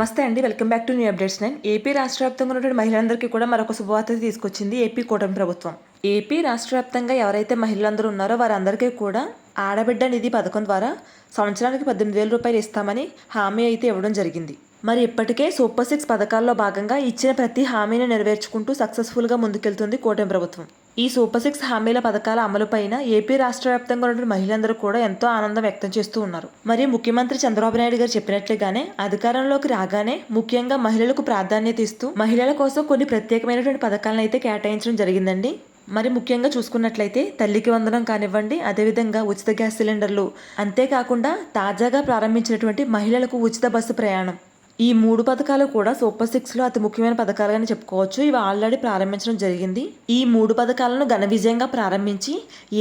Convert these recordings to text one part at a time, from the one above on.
నమస్తే అండి. Welcome back to new updates nine. AP రాష్ట్ర వ్యాప్తంగా ఉన్నటువంటి మహిళలందరికీ కూడా మరొక శుభవార్త తీసుకొచ్చింది ఏపీ కూటమి ప్రభుత్వం. ఏపీ రాష్ట్ర వ్యాప్తంగా ఎవరైతే మహిళలందరూ ఉన్నారో వారందరికీ కూడా ఆడబిడ్డ నిధి పథకం ద్వారా సంవత్సరానికి పద్దెనిమిది వేల రూపాయలు ఇస్తామని హామీ అయితే ఇవ్వడం జరిగింది. మరి ఇప్పటికే సూపర్ సిక్స్ పథకాల్లో భాగంగా ఇచ్చిన ప్రతి హామీని నెరవేర్చుకుంటూ సక్సెస్ఫుల్గా ముందుకెళ్తుంది కూటమి ప్రభుత్వం. ఈ సూపర్ సిక్స్ హామీల పథకాల అమలుపైన ఏపీ రాష్ట్ర వ్యాప్తంగా ఉన్న మహిళలందరూ కూడా ఎంతో ఆనందం వ్యక్తం చేస్తూ ఉన్నారు. మరి ముఖ్యమంత్రి చంద్రబాబు నాయుడు గారు చెప్పినట్లుగానే అధికారంలోకి రాగానే ముఖ్యంగా మహిళలకు ప్రాధాన్యత ఇస్తూ మహిళల కోసం కొన్ని ప్రత్యేకమైనటువంటి పథకాలను అయితే కేటాయించడం జరిగిందండి. మరి ముఖ్యంగా చూసుకున్నట్లయితే తల్లికి వందనం కానివ్వండి అదేవిధంగా ఉచిత గ్యాస్ సిలిండర్లు అంతేకాకుండా తాజాగా ప్రారంభించినటువంటి మహిళలకు ఉచిత బస్సు ప్రయాణం. ఈ మూడు పథకాలు కూడా సూపర్ సిక్స్లో అతి ముఖ్యమైన పథకాలుగానే చెప్పుకోవచ్చు. ఇవి ఆల్రెడీ ప్రారంభించడం జరిగింది. ఈ మూడు పథకాలను ఘన విజయంగా ప్రారంభించి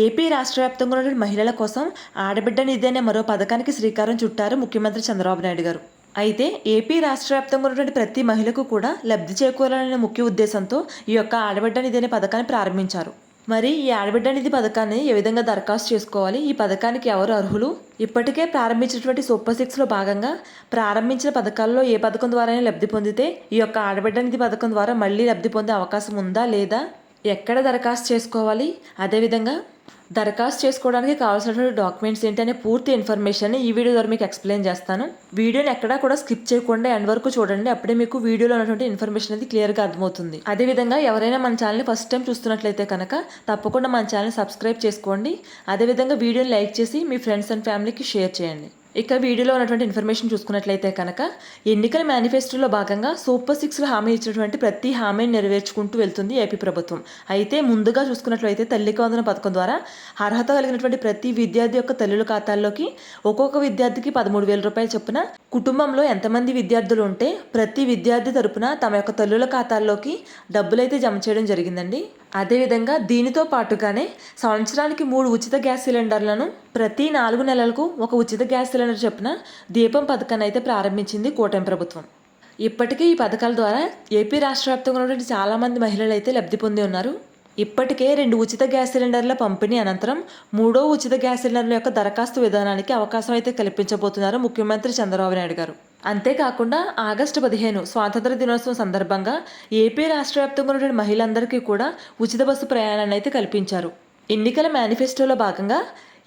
ఏపీ రాష్ట్ర వ్యాప్తంగా ఉన్న మహిళల కోసం ఆడబిడ్డ నిధి అనే మరో పథకానికి శ్రీకారం చుట్టారు ముఖ్యమంత్రి చంద్రబాబు నాయుడు గారు. అయితే ఏపీ రాష్ట్ర వ్యాప్తంగా ఉన్నటువంటి ప్రతి మహిళకు కూడా లబ్ధి చేకూరాలనే ముఖ్య ఉద్దేశంతో ఈ యొక్క ఆడబిడ్డ నిధి అనే పథకాన్ని ప్రారంభించారు. మరి ఈ ఆడబిడ్డ నిధి పథకాన్ని ఏ విధంగా దరఖాస్తు చేసుకోవాలి? ఈ పథకానికి ఎవరు అర్హులు? ఇప్పటికే ప్రారంభించినటువంటి సూపర్ సిక్స్లో భాగంగా ప్రారంభించిన పథకాల్లో ఏ పథకం ద్వారానే లబ్ధి పొందితే ఈ యొక్క ఆడబిడ్డ నిధి పథకం ద్వారా మళ్ళీ లబ్ధి పొందే అవకాశం ఉందా లేదా? ఎక్కడ దరఖాస్తు చేసుకోవాలి? అదేవిధంగా దరఖాస్తు చేసుకోవడానికి కావాల్సినటువంటి డాక్యుమెంట్స్ ఏంటి అనే పూర్తి ఇన్ఫర్మేషన్ ఈ వీడియో ద్వారా మీకు ఎక్స్ప్లెయిన్ చేస్తాను. వీడియోని ఎక్కడా కూడా స్కిప్ చేయకుండా ఎండ్ వరకు చూడండి. అప్పుడే మీకు వీడియోలో ఉన్నటువంటి ఇన్ఫర్మేషన్ అనేది క్లియర్గా అర్థమవుతుంది. అదేవిధంగా ఎవరైనా మన ఛానల్ని ఫస్ట్ టైం చూస్తున్నట్లయితే కనుక తప్పకుండా మన ఛానల్ని సబ్స్క్రైబ్ చేసుకోండి. అదేవిధంగా వీడియోని లైక్ చేసి మీ ఫ్రెండ్స్ అండ్ ఫ్యామిలీకి షేర్ చేయండి. ఇక వీడియోలో ఉన్నటువంటి ఇన్ఫర్మేషన్ చూసుకున్నట్లయితే కనుక ఎన్నికల మేనిఫెస్టోలో భాగంగా సూపర్ సిక్స్లో హామీ ఇచ్చినటువంటి ప్రతి హామీని నెరవేర్చుకుంటూ వెళ్తుంది ఏపీ ప్రభుత్వం. అయితే ముందుగా చూసుకున్నట్లయితే తల్లికి వందన పథకం ద్వారా అర్హత కలిగినటువంటి ప్రతి విద్యార్థి యొక్క తల్లుల ఖాతాల్లోకి ఒక్కొక్క విద్యార్థికి పదమూడు వేల రూపాయలు చొప్పున కుటుంబంలో ఎంతమంది విద్యార్థులు ఉంటే ప్రతి విద్యార్థి తరపున తమ యొక్క తల్లుల ఖాతాల్లోకి డబ్బులైతే జమ చేయడం జరిగిందండి. అదేవిధంగా దీనితో పాటుగానే సంవత్సరానికి మూడు ఉచిత గ్యాస్ సిలిండర్లను ప్రతి నాలుగు నెలలకు ఒక ఉచిత గ్యాస్ సిలిండర్ చొప్పున దీపం పథకాన్ని అయితే ప్రారంభించింది కూటమి ప్రభుత్వం. ఇప్పటికే ఈ పథకాల ద్వారా ఏపీ రాష్ట్ర వ్యాప్తంగా ఉన్నటువంటి చాలామంది మహిళలు అయితే లబ్ధి పొంది ఉన్నారు. ఇప్పటికే రెండు ఉచిత గ్యాస్ సిలిండర్ల పంపిణీ అనంతరం మూడో ఉచిత గ్యాస్ సిలిండర్ల యొక్క దరఖాస్తు విధానానికి అవకాశం అయితే కల్పించబోతున్నారు ముఖ్యమంత్రి చంద్రబాబు నాయుడు గారు. అంతేకాకుండా ఆగస్టు పదిహేను స్వాతంత్ర దినోత్సవం సందర్భంగా ఏపీ రాష్ట్ర వ్యాప్తంగా ఉన్న మహిళలందరికీ కూడా ఉచిత బస్సు ప్రయాణాన్ని అయితే కల్పించారు. ఎన్నికల మేనిఫెస్టోలో భాగంగా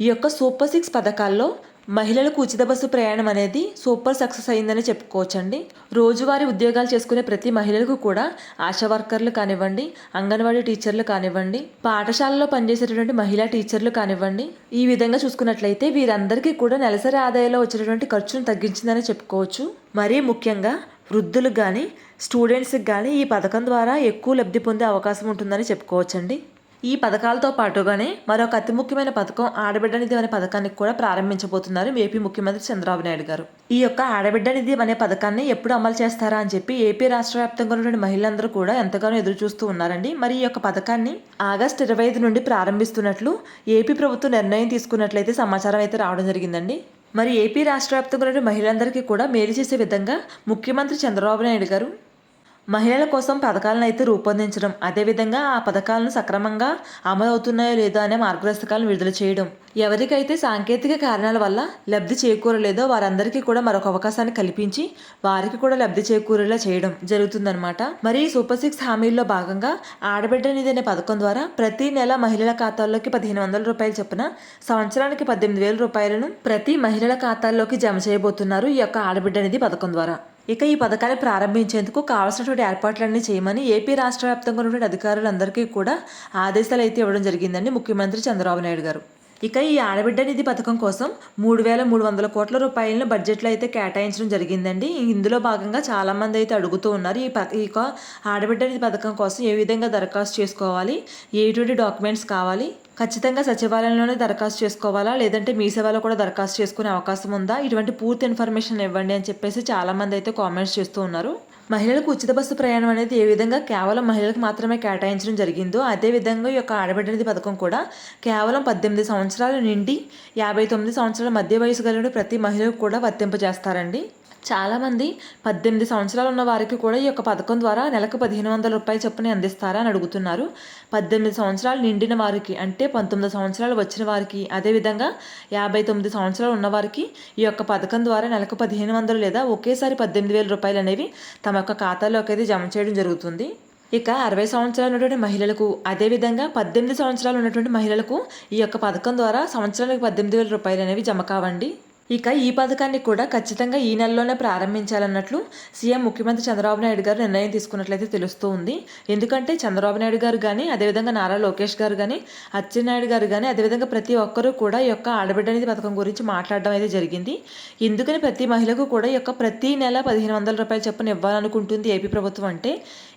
ఈ యొక్క సూపర్ సిక్స్ పథకాల్లో మహిళలకు ఉచిత బస్సు ప్రయాణం అనేది సూపర్ సక్సెస్ అయిందని చెప్పుకోవచ్చండి. రోజువారీ ఉద్యోగాలు చేసుకునే ప్రతి మహిళలకు కూడా ఆశా వర్కర్లు కానివ్వండి అంగన్వాడీ టీచర్లు కానివ్వండి పాఠశాలలో పనిచేసేటటువంటి మహిళా టీచర్లు కానివ్వండి ఈ విధంగా చూసుకున్నట్లయితే వీరందరికీ కూడా నెలసరి ఆదాయంలో వచ్చేటటువంటి ఖర్చును తగ్గించిందని చెప్పుకోవచ్చు. మరీ ముఖ్యంగా వృద్ధులకు కానీ స్టూడెంట్స్కి కానీ ఈ పథకం ద్వారా ఎక్కువ లబ్ధి పొందే అవకాశం ఉంటుందని చెప్పుకోవచ్చండి. ఈ పథకాలతో పాటుగానే మరొక అతి ముఖ్యమైన పథకం ఆడబిడ్డ నిధి అనే పథకానికి కూడా ప్రారంభించబోతున్నారు ఏపీ ముఖ్యమంత్రి చంద్రబాబు నాయుడు గారు. ఈ యొక్క ఆడబిడ్డ నిధి అనే పథకాన్ని ఎప్పుడు అమలు చేస్తారా అని చెప్పి ఏపీ రాష్ట్ర వ్యాప్తంగా ఉన్నటువంటి మహిళలందరూ కూడా ఎంతగానో ఎదురు చూస్తూ ఉన్నారండి. మరి ఈ యొక్క పథకాన్ని ఆగస్టు ఇరవై ఐదు నుండి ప్రారంభిస్తున్నట్లు ఏపీ ప్రభుత్వం నిర్ణయం తీసుకున్నట్లయితే సమాచారం అయితే రావడం జరిగిందండి. మరి ఏపీ రాష్ట్ర వ్యాప్తంగా ఉన్న మహిళలందరికీ కూడా మేలు చేసే విధంగా ముఖ్యమంత్రి చంద్రబాబు నాయుడు గారు మహిళల కోసం పథకాలను అయితే రూపొందించడం అదేవిధంగా ఆ పథకాలను సక్రమంగా అమలు అవుతున్నాయో లేదో అనే మార్గదర్శకాలను విడుదల చేయడం. ఎవరికైతే సాంకేతిక కారణాల వల్ల లబ్ధి చేకూరలేదో వారందరికీ కూడా మరొక అవకాశాన్ని కల్పించి వారికి కూడా లబ్ధి చేకూరేలా చేయడం జరుగుతుందన్నమాట. మరి ఈ సూపర్ సిక్స్ హామీల్లో భాగంగా ఆడబిడ్డ నిధి అనే పథకం ద్వారా ప్రతి నెల మహిళల ఖాతాల్లోకి పదిహేను వందల రూపాయలు చొప్పున సంవత్సరానికి పద్దెనిమిది వేల రూపాయలను ప్రతి మహిళల ఖాతాల్లోకి జమ చేయబోతున్నారు ఈ యొక్క ఆడబిడ్డ నిధి పథకం ద్వారా. ఇక ఈ పథకాన్ని ప్రారంభించేందుకు కావాల్సినటువంటి ఏర్పాట్లన్నీ చేయమని ఏపీ రాష్ట్ర వ్యాప్తంగా ఉన్నటువంటి అధికారులందరికీ కూడా ఆదేశాలు అయితే ఇవ్వడం జరిగిందండి ముఖ్యమంత్రి చంద్రబాబు నాయుడు గారు. ఇక ఈ ఆడబిడ్డ నిధి పథకం కోసం మూడు వేల మూడు వందల కోట్ల రూపాయలను బడ్జెట్లో అయితే కేటాయించడం జరిగిందండి. ఇందులో భాగంగా చాలామంది అయితే అడుగుతూ ఉన్నారు ఈ ప ఈ ఆడబిడ్డ నిధి పథకం కోసం ఏ విధంగా దరఖాస్తు చేసుకోవాలి ఏటువంటి డాక్యుమెంట్స్ కావాలి ఖచ్చితంగా సచివాలయంలోనే దరఖాస్తు చేసుకోవాలా? లేదంటే మీ సేవలో కూడా దరఖాస్తు చేసుకునే అవకాశం ఉందా? ఇటువంటి పూర్తి ఇన్ఫర్మేషన్ ఇవ్వండి అని చెప్పేసి చాలామంది అయితే కామెంట్స్ చేస్తూ ఉన్నారు. మహిళలకు ఉచిత బస్సు ప్రయాణం అనేది ఏ విధంగా కేవలం మహిళలకు మాత్రమే కేటాయించడం జరిగిందో అదే విధంగా ఈ యొక్క ఆడబిడ్డనిధి పథకం కూడా కేవలం పద్దెనిమిది సంవత్సరాల నుండి యాభై తొమ్మిది సంవత్సరాల మధ్య వయసు కలిగిన ప్రతి మహిళకు కూడా వర్తింపజేస్తారండి. చాలామంది పద్దెనిమిది సంవత్సరాలు ఉన్న వారికి కూడా ఈ యొక్క పథకం ద్వారా నెలకు పదిహేను వందల రూపాయల చొప్పున అందిస్తారా అని అడుగుతున్నారు. పద్దెనిమిది సంవత్సరాలు నిండిన వారికి అంటే పంతొమ్మిది సంవత్సరాలు వచ్చిన వారికి అదేవిధంగా యాభై తొమ్మిది సంవత్సరాలు ఉన్నవారికి ఈ యొక్క పథకం ద్వారా నెలకు పదిహేను వందలు లేదా ఒకేసారి పద్దెనిమిది వేల రూపాయలు అనేవి తమ యొక్క ఖాతాలోకి అయితే జమ చేయడం జరుగుతుంది. ఇక అరవై సంవత్సరాలు ఉన్నటువంటి మహిళలకు అదేవిధంగా పద్దెనిమిది సంవత్సరాలు ఉన్నటువంటి మహిళలకు ఈ యొక్క పథకం ద్వారా సంవత్సరానికి పద్దెనిమిది వేల రూపాయలు అనేవి జమ కావండి. ఇక ఈ పథకాన్ని కూడా ఖచ్చితంగా ఈ నెలలోనే ప్రారంభించాలన్నట్లు సీఎం ముఖ్యమంత్రి చంద్రబాబు నాయుడు గారు నిర్ణయం తీసుకున్నట్లయితే తెలుస్తూ ఉంది. ఎందుకంటే చంద్రబాబు నాయుడు గారు కానీ అదేవిధంగా నారా లోకేష్ గారు కానీ అచ్చెన్నాయుడు గారు కానీ అదేవిధంగా ప్రతి ఒక్కరూ కూడా ఈ యొక్క ఆడబిడ్డ అనేది పథకం గురించి మాట్లాడడం అయితే జరిగింది. ఎందుకని ప్రతి మహిళకు కూడా ఈ యొక్క ప్రతి నెల పదిహేను వందల రూపాయలు చొప్పున ఇవ్వాలనుకుంటుంది ఏపీ ప్రభుత్వం అంటే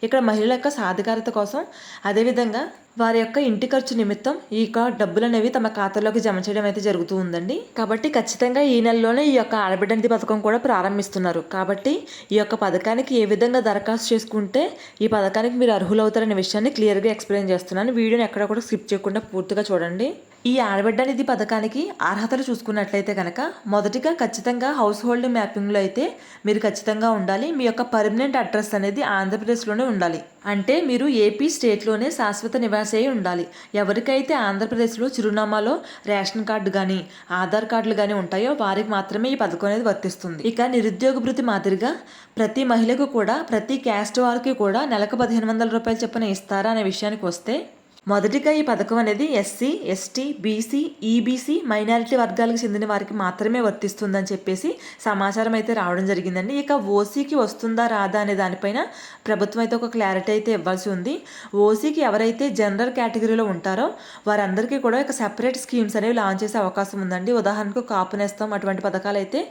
ఇక్కడ మహిళల యొక్క సాధికారత కోసం అదేవిధంగా వారి యొక్క ఇంటి ఖర్చు నిమిత్తం ఈ యొక్క డబ్బులు అనేవి తమ ఖాతాలోకి జమ చేయడం అయితే జరుగుతూ ఉందండి. కాబట్టి ఖచ్చితంగా ఈ నెలలోనే ఈ యొక్క ఆడబిడ్డ నిధి పథకం కూడా ప్రారంభిస్తున్నారు. కాబట్టి ఈ యొక్క పథకానికి ఏ విధంగా దరఖాస్తు చేసుకుంటే ఈ పథకానికి మీరు అర్హులవుతారనే విషయాన్ని క్లియర్గా ఎక్స్ప్లెయిన్ చేస్తున్నాను. వీడియోని ఎక్కడ కూడా స్కిప్ చేయకుండా పూర్తిగా చూడండి. ఈ ఆడబిడ్డ నిధి పథకానికి అర్హతలు చూసుకున్నట్లయితే కనుక మొదటిగా ఖచ్చితంగా హౌస్ హోల్డ్ మ్యాపింగ్లో అయితే మీరు ఖచ్చితంగా ఉండాలి. మీ యొక్క పర్మనెంట్ అడ్రస్ అనేది ఆంధ్రప్రదేశ్లోనే ఉండాలి. అంటే మీరు ఏపీ స్టేట్లోనే శాశ్వత నివాసి అయి ఉండాలి. ఎవరికైతే ఆంధ్రప్రదేశ్లో చిరునామాలో రేషన్ కార్డు కానీ ఆధార్ కార్డులు కానీ ఉంటాయో వారికి మాత్రమే ఈ పథకం అనేది వర్తిస్తుంది. ఇక నిరుద్యోగ భృతి మాదిరిగా ప్రతి మహిళకు కూడా ప్రతి క్యాస్ట్ వారికి కూడా నెలకు పదిహేను వందల రూపాయలు చొప్పున ఇస్తారా అనే విషయానికి వస్తే మొదటిగా ఈ పథకం అనేది SC ST BC EBC minority వర్గాలకు చెందిన వారికి మాత్రమే వర్తిస్తుందని చెప్పేసి సమాచారం అయితే రావడం జరిగిందండి. ఇక ఓసీకి వస్తుందా రాదా అనే దానిపైన ప్రభుత్వం అయితే ఒక క్లారిటీ అయితే ఇవ్వాల్సి ఉంది. ఓసీకి ఎవరైతే జనరల్ కేటగిరీలో ఉంటారో వారందరికీ కూడా ఒక సెపరేట్ స్కీమ్స్ అనేవి లాంచ్ చేసే అవకాశం ఉందండి. ఉదాహరణకు కాపునేస్తాం అటువంటి పథకాలు అయితే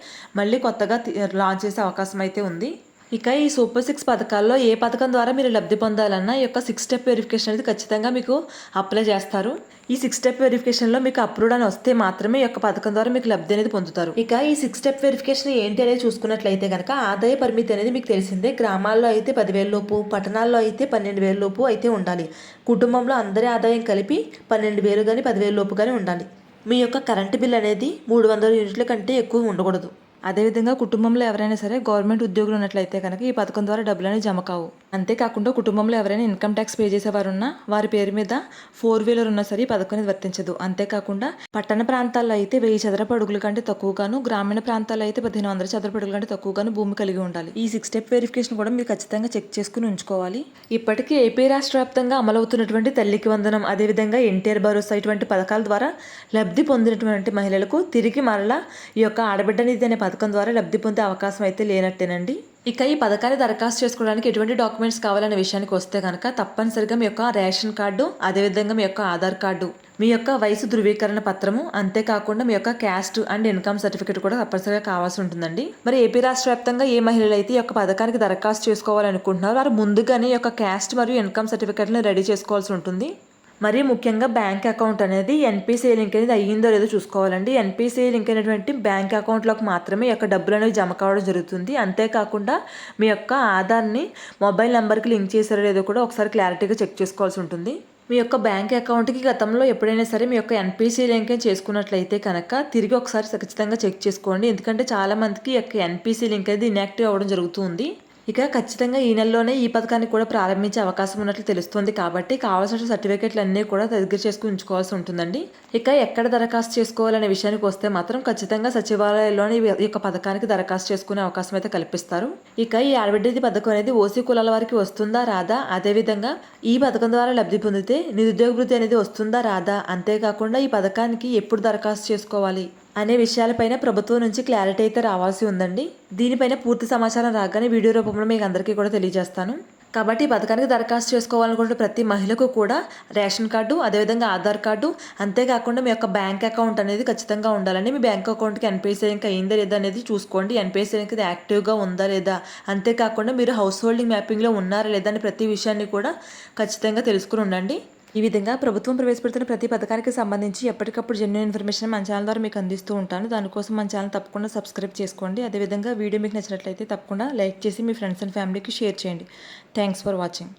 మళ్ళీ కొత్తగా లాంచ్ చేసే అవకాశం అయితే ఉంది. ఇక ఈ సూపర్ సిక్స్ పథకాల్లో ఏ పథకం ద్వారా మీరు లబ్ధి పొందాలన్నా ఈ యొక్క సిక్స్ స్టెప్ వెరిఫికేషన్ అనేది ఖచ్చితంగా మీకు అప్లై చేస్తారు. ఈ సిక్స్ స్టెప్ వెరిఫికేషన్లో మీకు అప్రూవ్డ్ అని వస్తే మాత్రమే ఈ యొక్క పథకం ద్వారా మీకు లబ్ధి అనేది పొందుతారు. ఇక ఈ సిక్స్ స్టెప్ వెరిఫికేషన్ ఏంటి అనేది చూసుకున్నట్లయితే కనుక ఆదాయ పరిమితి అనేది మీకు తెలిసిందే. గ్రామాల్లో అయితే పదివేల లోపు పట్టణాల్లో అయితే పన్నెండు వేల లోపు అయితే ఉండాలి. కుటుంబంలో అందరి ఆదాయం కలిపి పన్నెండు వేలు కానీ పదివేల లోపు కానీ ఉండాలి. మీ యొక్క కరెంటు బిల్ అనేది మూడు వందల యూనిట్ల కంటే ఎక్కువ ఉండకూడదు. అదేవిధంగా కుటుంబంలో ఎవరైనా సరే గవర్నమెంట్ ఉద్యోగులు ఉన్నట్లయితే కనుక ఈ పథకం ద్వారా డబ్బులు అనేవి జమ కావు. అంతేకాకుండా కుటుంబంలో ఎవరైనా ఇన్కమ్ ట్యాక్స్ పే చేసేవారున్నా వారి పేరు మీద ఫోర్ వీలర్ ఉన్నా సరే ఈ పథకం అనేది వర్తించదు. అంతేకాకుండా పట్టణ ప్రాంతాల్లో అయితే వెయ్యి చదరపు అడుగుల కంటే తక్కువగాను గ్రామీణ ప్రాంతాల్లో అయితే పదిహేను వందల చదరపు అడుగుల కంటే తక్కువగాను భూమి కలిగి ఉండాలి. ఈ సిక్స్ స్టెప్ వెరిఫికేషన్ కూడా మీరు ఖచ్చితంగా చెక్ చేసుకుని ఉంచుకోవాలి. ఇప్పటికీ ఏపీ రాష్ట్ర వ్యాప్తంగా అమలవుతున్నటువంటి తల్లికి వందనం అదేవిధంగా ఎన్టీఆర్ భరోసా ఇటువంటి పథకాల ద్వారా లబ్ధి పొందినటువంటి మహిళలకు తిరిగి మరలా ఈ యొక్క ఆడబిడ్డ నిధి అనే పథకం ద్వారా లబ్ధి పొందే అవకాశం అయితే లేనట్టేనండి. ఇక ఈ పథకాన్ని దరఖాస్తు చేసుకోవడానికి ఎటువంటి డాక్యుమెంట్స్ కావాలనే విషయానికి వస్తే కనుక తప్పనిసరిగా మీ యొక్క రేషన్ కార్డు అదేవిధంగా మీ యొక్క ఆధార్ కార్డు మీ యొక్క వయసు ధృవీకరణ పత్రము అంతేకాకుండా మీ యొక్క క్యాస్ట్ అండ్ ఇన్కమ్ సర్టిఫికేట్ కూడా తప్పనిసరిగా కావాల్సి ఉంటుందండి. మరి ఏపీ రాష్ట్ర వ్యాప్తంగా ఏ మహిళలు అయితే ఈ యొక్క పథకానికి దరఖాస్తు చేసుకోవాలనుకుంటున్నారో వారు ముందుగానే యొక్క క్యాస్ట్ మరియు ఇన్కమ్ సర్టిఫికేట్ని రెడీ చేసుకోవాల్సి ఉంటుంది. మరి ముఖ్యంగా బ్యాంక్ అకౌంట్ అనేది ఎన్పిసిఐ లింక్ అనేది అయ్యిందో లేదో చూసుకోవాలండి. ఎన్పిసిఐ లింక్ అయినటువంటి బ్యాంక్ అకౌంట్లోకి మాత్రమే యొక్క డబ్బులు అనేవి జమ కావడం జరుగుతుంది. అంతేకాకుండా మీ యొక్క ఆధార్ని మొబైల్ నెంబర్కి లింక్ చేశారో లేదో కూడా ఒకసారి క్లారిటీగా చెక్ చేసుకోవాల్సి ఉంటుంది. మీ యొక్క బ్యాంక్ అకౌంట్కి గతంలో ఎప్పుడైనా సరే మీ యొక్క ఎన్పిసి లింక్ చేసుకున్నట్లయితే కనుక తిరిగి ఒకసారి ఖచ్చితంగా చెక్ చేసుకోండి. ఎందుకంటే చాలామందికి యొక్క ఎన్పిసి లింక్ అనేది ఇన్యాక్టివ్ అవ్వడం జరుగుతుంది. ఇక ఖచ్చితంగా ఈ నెలలోనే ఈ పథకాన్ని కూడా ప్రారంభించే అవకాశం ఉన్నట్లు తెలుస్తుంది కాబట్టి కావాల్సిన సర్టిఫికేట్లు అన్నీ కూడా దగ్గర చేసుకుని ఉంచుకోవాల్సి ఉంటుందండి. ఇక ఎక్కడ దరఖాస్తు చేసుకోవాలనే విషయానికి వస్తే మాత్రం ఖచ్చితంగా సచివాలయంలోని ఈ యొక్క పథకానికి దరఖాస్తు చేసుకునే అవకాశం అయితే కల్పిస్తారు. ఇక ఈ ఆడబిడ్డది పథకం అనేది ఓసీ కులాల వారికి వస్తుందా రాదా? అదేవిధంగా ఈ పథకం ద్వారా లబ్ధి పొందితే నిరుద్యోగ వృద్ధి అనేది వస్తుందా రాదా? అంతేకాకుండా ఈ పథకానికి ఎప్పుడు దరఖాస్తు చేసుకోవాలి? అనే విషయాలపైన ప్రభుత్వం నుంచి క్లారిటీ అయితే రావాల్సి ఉందండి. దీనిపైన పూర్తి సమాచారం రాగానే వీడియో రూపంలో మీకు అందరికీ కూడా తెలియజేస్తాను. కాబట్టి ఈ పథకానికి దరఖాస్తు చేసుకోవాలనుకుంటే ప్రతి మహిళకు కూడా రేషన్ కార్డు అదేవిధంగా ఆధార్ కార్డు అంతేకాకుండా మీ యొక్క బ్యాంక్ అకౌంట్ అనేది ఖచ్చితంగా ఉండాలండి. మీ బ్యాంక్ అకౌంట్కి ఎన్పిఎస్ఐ ఇంకా అయిందా లేదా అనేది చూసుకోండి. ఎన్పిఎస్ఐ ఇంకా యాక్టివ్గా ఉందా లేదా అంతేకాకుండా మీరు హౌస్ హోల్డింగ్ మ్యాపింగ్లో ఉన్నారా లేదా అని ప్రతి విషయాన్ని కూడా ఖచ్చితంగా తెలుసుకుని ఉండండి. ఈ విధంగా ప్రభుత్వం ప్రవేశపెడుతున్న ప్రతి పథకానికి సంబంధించి ఎప్పటికప్పుడు జెన్యున్ ఇన్ఫర్మేషన్ మన ఛానల్ ద్వారా మీకు అందిస్తూ ఉంటాను. దానికోసం మన ఛానల్ తప్పకుండా సబ్స్క్రైబ్ చేసుకోండి. అదేవిధంగా వీడియో మీకు నచ్చినట్లయితే తప్పకుండా లైక్ చేసి మీ ఫ్రెండ్స్ అండ్ ఫ్యామిలీకి షేర్ చేయండి. Thanks for watching